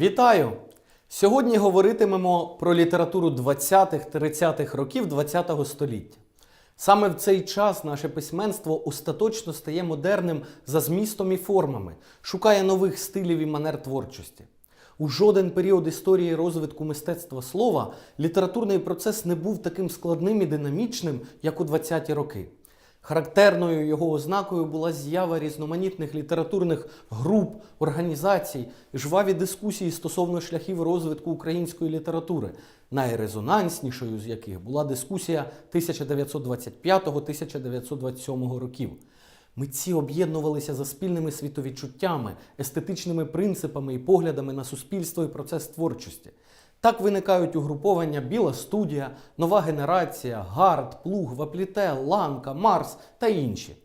Вітаю! Сьогодні говоритимемо про літературу 20-30-х років ХХ століття. Саме в цей час наше письменство остаточно стає модерним за змістом і формами, шукає нових стилів і манер творчості. У жоден період історії розвитку мистецтва слова літературний процес не був таким складним і динамічним, як у 20-ті роки. Характерною його ознакою була з'ява різноманітних літературних груп, організацій, жваві дискусії стосовно шляхів розвитку української літератури, найрезонанснішою з яких була дискусія 1925-1927 років. Митці об'єднувалися за спільними світовідчуттями, естетичними принципами і поглядами на суспільство і процес творчості. Так виникають угруповання Біла студія, Нова генерація, Гард, Плуг, Вапліте, Ланка, Марс та інші.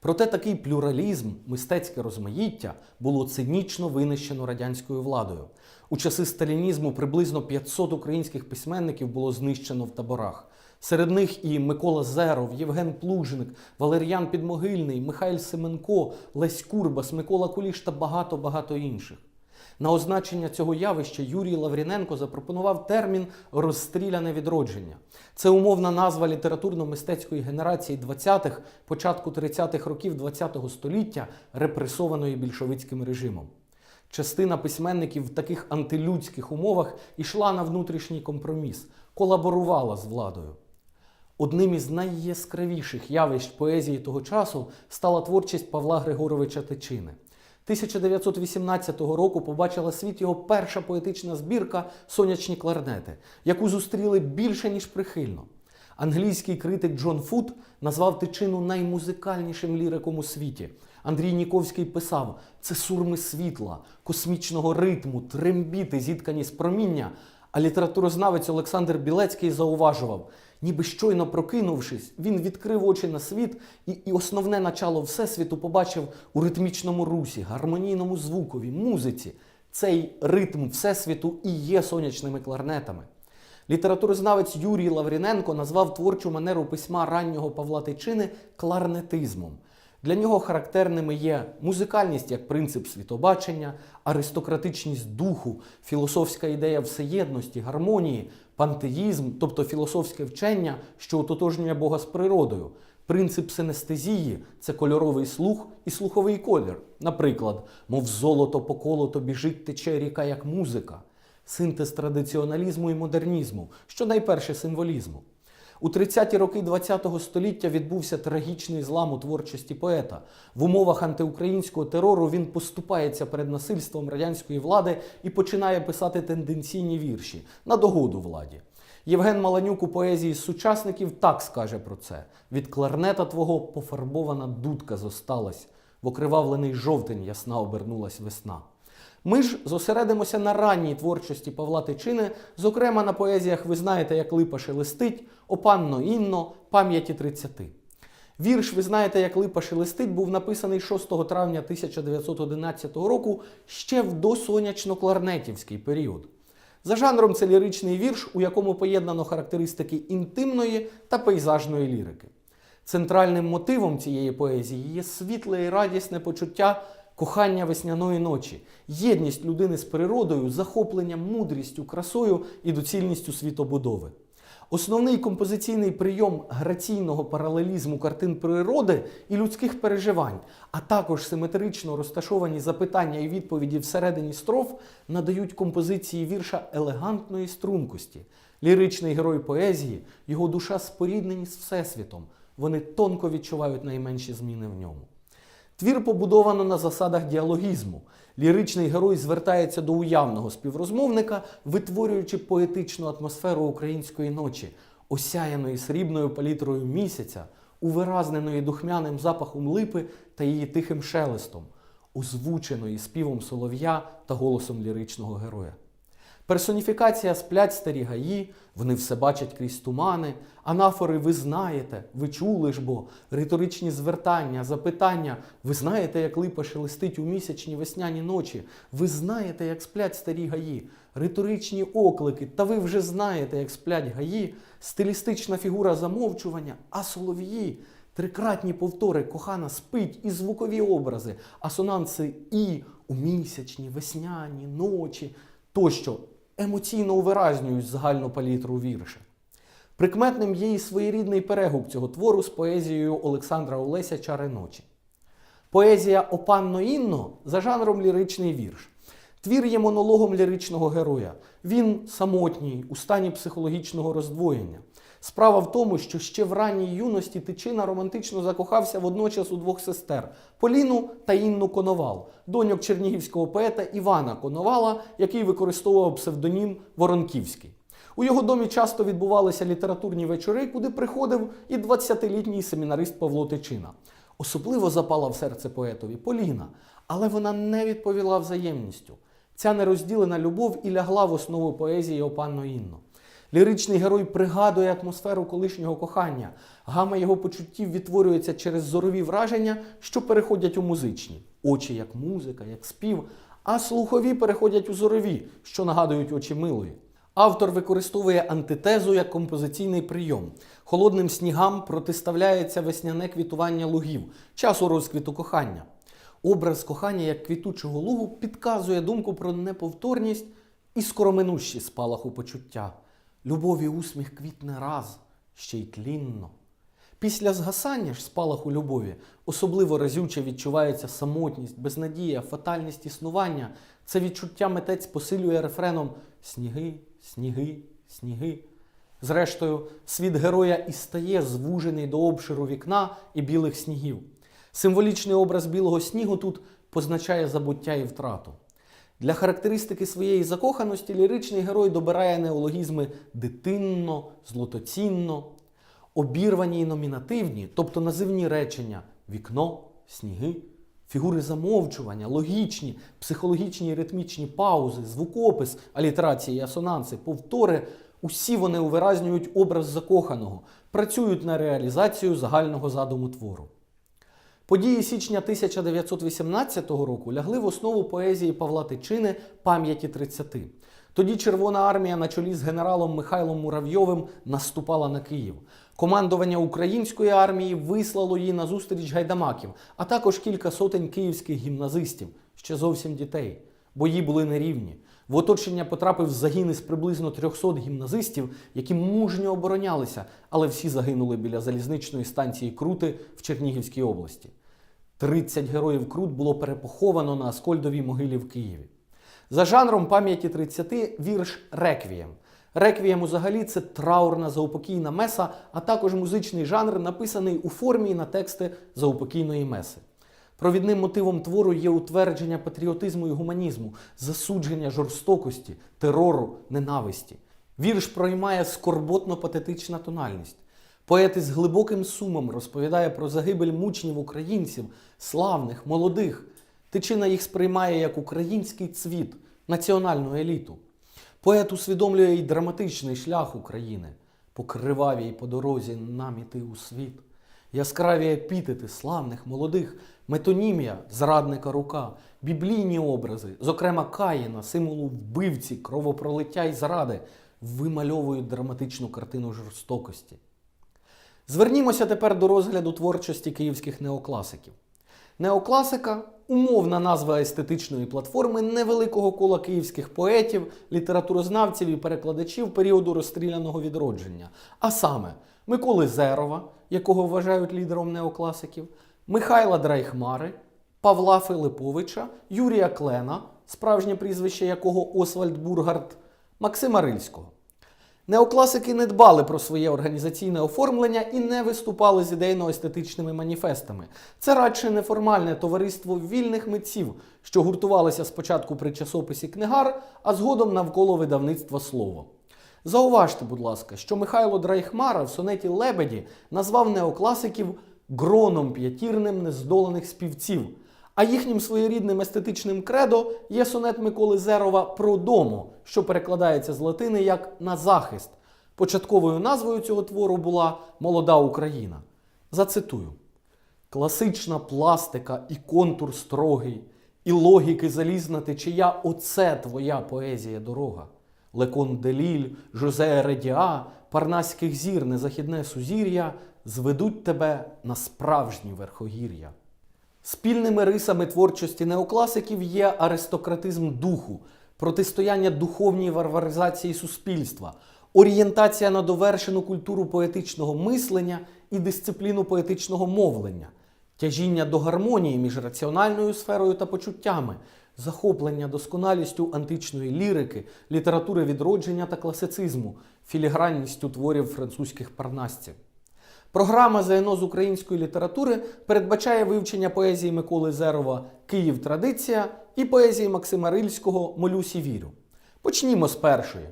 Проте такий плюралізм, мистецьке розмаїття було цинічно винищено радянською владою. У часи сталінізму приблизно 500 українських письменників було знищено в таборах. Серед них і Микола Зеров, Євген Плужник, Валер'ян Підмогильний, Михайль Семенко, Лесь Курбас, Микола Куліш та багато-багато інших. На означення цього явища Юрій Лавріненко запропонував термін розстріляне відродження. Це умовна назва літературно-мистецької генерації 20-х, початку 30-х років ХХ століття, репресованої більшовицьким режимом. Частина письменників в таких антилюдських умовах ішла на внутрішній компроміс, колаборувала з владою. Одним із найяскравіших явищ поезії того часу стала творчість Павла Григоровича Тичини. 1918 року побачила світ його перша поетична збірка Сонячні кларнети, яку зустріли більше ніж прихильно. Англійський критик Джон Фут назвав тичину наймузикальнішим ліриком у світі. Андрій Ніковський писав: це сурми світла, космічного ритму, трембіти, зіткані з проміння. А літературознавець Олександр Білецький зауважував, ніби щойно прокинувшись, він відкрив очі на світ і, і основне начало Всесвіту побачив у ритмічному русі, гармонійному звукові, музиці. Цей ритм Всесвіту і є сонячними кларнетами. Літературознавець Юрій Лавріненко назвав творчу манеру письма раннього Павла Тичини кларнетизмом. Для нього характерними є музикальність як принцип світобачення, аристократичність духу, філософська ідея всеєдності, гармонії, пантеїзм, тобто філософське вчення, що ототожнює Бога з природою. Принцип синестезії це кольоровий слух і слуховий колір. Наприклад, мов золото по колото біжить тече ріка як музика, синтез традиціоналізму і модернізму, що найперше символізму. У 30-ті роки ХХ століття відбувся трагічний злам у творчості поета. В умовах антиукраїнського терору він поступається перед насильством радянської влади і починає писати тенденційні вірші на догоду владі. Євген Маланюк у поезії сучасників так скаже про це: від кларнета твого пофарбована дудка зосталась, в окривавлений жовтень ясна обернулась весна. Ми ж зосередимося на ранній творчості Павла Тичини, зокрема на поезіях Ви знаєте, як липа шелестить, Опанно Інно, пам'яті 30. Вірш Ви знаєте, як липа шелестить був написаний 6 травня 1911 року ще в досонячно-кларнетівський період. За жанром це ліричний вірш, у якому поєднано характеристики інтимної та пейзажної лірики. Центральним мотивом цієї поезії є світле і радісне почуття кохання весняної ночі, єдність людини з природою, захоплення мудрістю, красою і доцільністю світобудови. Основний композиційний прийом граційного паралелізму картин природи і людських переживань, а також симетрично розташовані запитання і відповіді всередині строф надають композиції вірша елегантної стрункості. Ліричний герой поезії, його душа споріднені з Всесвітом. Вони тонко відчувають найменші зміни в ньому. Твір побудовано на засадах діалогізму. Ліричний герой звертається до уявного співрозмовника, витворюючи поетичну атмосферу української ночі, осяяної срібною палітрою місяця, увиразненої духмяним запахом липи та її тихим шелестом, озвученої співом солов'я та голосом ліричного героя. Персоніфікація сплять старі гаї, вони все бачать крізь тумани, анафори ви знаєте, ви чули ж бо, риторичні звертання, запитання, ви знаєте, як липа шелестить у місячні весняні ночі, ви знаєте, як сплять старі гаї, риторичні оклики, та ви вже знаєте, як сплять гаї, стилістична фігура замовчування, а солов'ї. Трикратні повтори кохана спить і звукові образи, асонанси і у місячні, весняні, ночі. тощо емоційно увиразнюють загальну палітру вірша. Прикметним є і своєрідний перегук цього твору з поезією Олександра Олеся Чари ночі. Поезія Опанно Інно за жанром ліричний вірш. Твір є монологом ліричного героя. Він самотній, у стані психологічного роздвоєння. Справа в тому, що ще в ранній юності Тичина романтично закохався водночас у двох сестер Поліну та Інну Коновал, доньок чернігівського поета Івана Коновала, який використовував псевдонім Воронківський. У його домі часто відбувалися літературні вечори, куди приходив і 20-літній семінарист Павло Тичина. Особливо запала в серце поетові Поліна, але вона не відповіла взаємністю. Ця нерозділена любов і лягла в основу поезії Опанно Інно. Ліричний герой пригадує атмосферу колишнього кохання. Гама його почуттів відтворюється через зорові враження, що переходять у музичні. Очі як музика, як спів, а слухові переходять у зорові, що нагадують очі милої. Автор використовує антитезу як композиційний прийом. Холодним снігам протиставляється весняне квітування лугів, часу розквіту кохання. Образ кохання як квітучого лугу підказує думку про неповторність і скороминущі спалаху почуття. Любові усміх квітне раз, ще й тлінно. Після згасання ж спалаху любові особливо разюче відчувається самотність, безнадія, фатальність існування. Це відчуття митець посилює рефреном Сніги, сніги, сніги. Зрештою, світ героя і стає звужений до обширу вікна і білих снігів. Символічний образ білого снігу тут позначає забуття і втрату. Для характеристики своєї закоханості ліричний герой добирає неологізми дитинно, злотоцінно, обірвані і номінативні, тобто називні речення вікно, сніги, фігури замовчування, логічні, психологічні і ритмічні паузи, звукопис, алітерації і асонанси, повтори. Усі вони увиразнюють образ закоханого, працюють на реалізацію загального задуму твору. Події січня 1918 року лягли в основу поезії Павла Тичини Пам'яті 30. Тоді Червона армія на чолі з генералом Михайлом Муравйовим наступала на Київ. Командування української армії вислало її на зустріч гайдамаків, а також кілька сотень київських гімназистів, ще зовсім дітей. Бої були нерівні. В оточення потрапив загін із приблизно 300 гімназистів, які мужньо оборонялися, але всі загинули біля залізничної станції Крути в Чернігівській області. 30 героїв Крут було перепоховано на Аскольдовій могилі в Києві. За жанром пам'яті 30 вірш Реквієм. Реквієм взагалі це траурна заупокійна меса, а також музичний жанр, написаний у формі на тексти заупокійної меси. Провідним мотивом твору є утвердження патріотизму і гуманізму, засудження жорстокості, терору, ненависті. Вірш проймає скорботно-патетична тональність. Поет із глибоким сумом розповідає про загибель мучнів українців, славних, молодих. Тичина їх сприймає як український цвіт, національну еліту. Поет усвідомлює й драматичний шлях України, по кривавій по дорозі нам іти у світ. Яскраві епітети славних, молодих, метонімія, зрадника рука, біблійні образи, зокрема Каїна, символу вбивці, кровопролиття і зради, вимальовують драматичну картину жорстокості. Звернімося тепер до розгляду творчості київських неокласиків. Неокласика умовна назва естетичної платформи невеликого кола київських поетів, літературознавців і перекладачів періоду розстріляного відродження, а саме Миколи Зерова, якого вважають лідером неокласиків, Михайла Драйхмари, Павла Филиповича, Юрія Клена, справжнє прізвище якого Освальд Бургард, Максима Рильського. Неокласики не дбали про своє організаційне оформлення і не виступали з ідейно-естетичними маніфестами. Це радше неформальне товариство вільних митців, що гуртувалося спочатку при часописі книгар, а згодом навколо видавництва слово. Зауважте, будь ласка, що Михайло Драйхмара в сонеті Лебеді назвав неокласиків гроном п'ятірним нездоланих співців. А їхнім своєрідним естетичним кредо є сонет Миколи Зерова про дому, що перекладається з латини як на захист. Початковою назвою цього твору була Молода Україна. Зацитую: класична пластика і контур строгий, і логіки залізна течія оце твоя поезія дорога. Лекон Деліль, Жозе Редіа, Парнаських зір, незахідне сузір'я зведуть тебе на справжні верхогір'я. Спільними рисами творчості неокласиків є аристократизм духу, протистояння духовній варваризації суспільства, орієнтація на довершену культуру поетичного мислення і дисципліну поетичного мовлення, тяжіння до гармонії між раціональною сферою та почуттями, захоплення досконалістю античної лірики, літератури відродження та класицизму, філігранністю творів французьких парнасців. Програма ЗНО з української літератури передбачає вивчення поезії Миколи Зерова Київ традиція і поезії Максима Рильського Молюсі вірю. Почнімо з першої.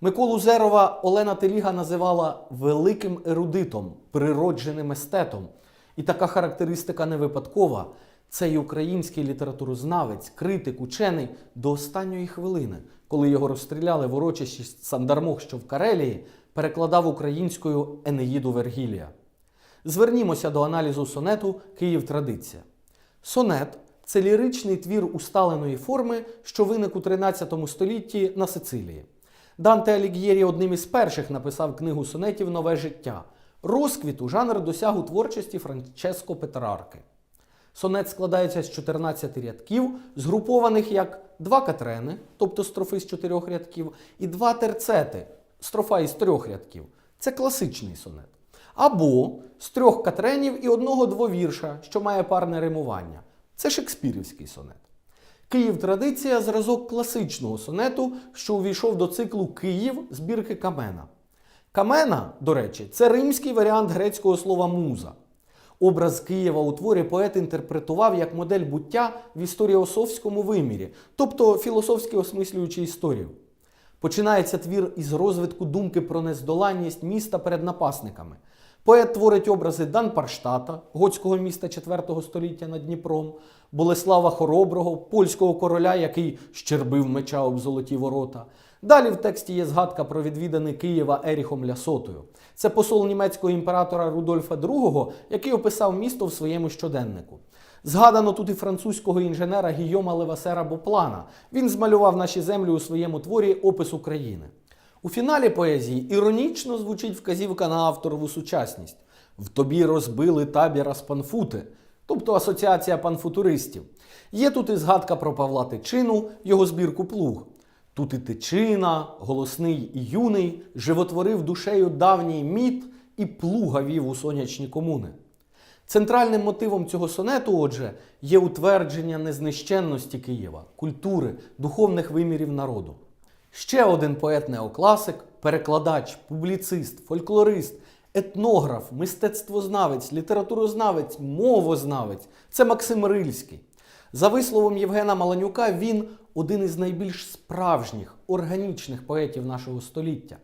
Миколу Зерова Олена Теліга називала великим ерудитом, природженим естетом. І така характеристика не випадкова. Цей український літературознавець, критик, учений до останньої хвилини, коли його розстріляли в урочищі Сандармох, що в Карелії, перекладав українською Енеїду Вергілія. Звернімося до аналізу сонету Київ традиція. Сонет це ліричний твір усталеної форми, що виник у 13 столітті на Сицилії. Данте Аліг'єрі одним із перших написав книгу сонетів Нове життя. Розквіту жанр досяг у творчості Франческо Петрарки. Сонет складається з 14 рядків, згрупованих як два катрени, тобто строфи з чотирьох рядків, і два терцети, строфа із трьох рядків. Це класичний сонет. Або з трьох катренів і одного двовірша, що має парне римування. Це шекспірівський сонет. Київ традиція зразок класичного сонету, що увійшов до циклу Київ збірки Камена. Камена, до речі, це римський варіант грецького слова муза. Образ Києва у творі поет інтерпретував як модель буття в історіософському вимірі, тобто філософськи осмислюючи історію. Починається твір із розвитку думки про нездоланність міста перед напасниками. Поет творить образи Данпарштата, готського міста IV століття над Дніпром, Болеслава Хороброго, польського короля, який щербив меча об золоті ворота. Далі в тексті є згадка про відвідане Києва Еріхом Лясотою. Це посол німецького імператора Рудольфа II, який описав місто в своєму щоденнику. Згадано тут і французького інженера Гійома Левасера Боплана. Він змалював наші землі у своєму творі Опис України. У фіналі поезії іронічно звучить вказівка на авторову сучасність. В тобі розбили табіра спанфути, тобто асоціація панфутуристів. Є тут і згадка про Павла Тичину, його збірку плуг. Тут і Тичина, голосний і юний, животворив душею давній міт і плуга вів у сонячні комуни. Центральним мотивом цього сонету, отже, є утвердження незнищенності Києва, культури, духовних вимірів народу. Ще один поет-неокласик, перекладач, публіцист, фольклорист, етнограф, мистецтвознавець, літературознавець, мовознавець це Максим Рильський. За висловом Євгена Маланюка, він один із найбільш справжніх, органічних поетів нашого століття.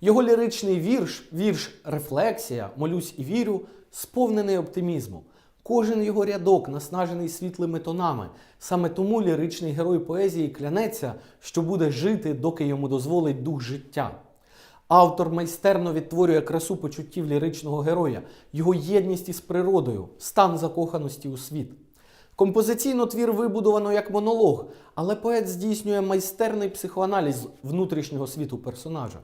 Його ліричний вірш, вірш Рефлексія, молюсь і вірю, сповнений оптимізму. Кожен його рядок наснажений світлими тонами. Саме тому ліричний герой поезії клянеться, що буде жити, доки йому дозволить дух життя. Автор майстерно відтворює красу почуттів ліричного героя, його єдність із природою, стан закоханості у світ. Композиційно твір вибудовано як монолог, але поет здійснює майстерний психоаналіз внутрішнього світу персонажа.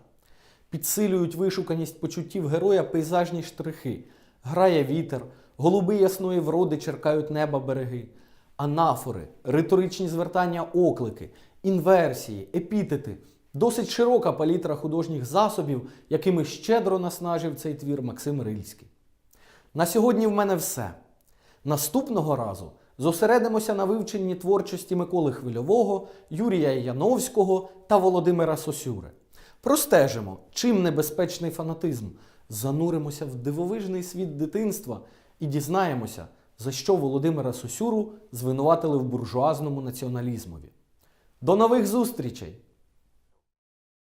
Підсилюють вишуканість почуттів героя пейзажні штрихи. Грає вітер, голуби ясної вроди черкають неба береги, анафори, риторичні звертання оклики, інверсії, епітети. Досить широка палітра художніх засобів, якими щедро наснажив цей твір Максим Рильський. На сьогодні в мене все. Наступного разу зосередимося на вивченні творчості Миколи Хвильового, Юрія Яновського та Володимира Сосюри. Простежимо, чим небезпечний фанатизм, зануримося в дивовижний світ дитинства і дізнаємося, за що Володимира Сосюру звинуватили в буржуазному націоналізмові. До нових зустрічей!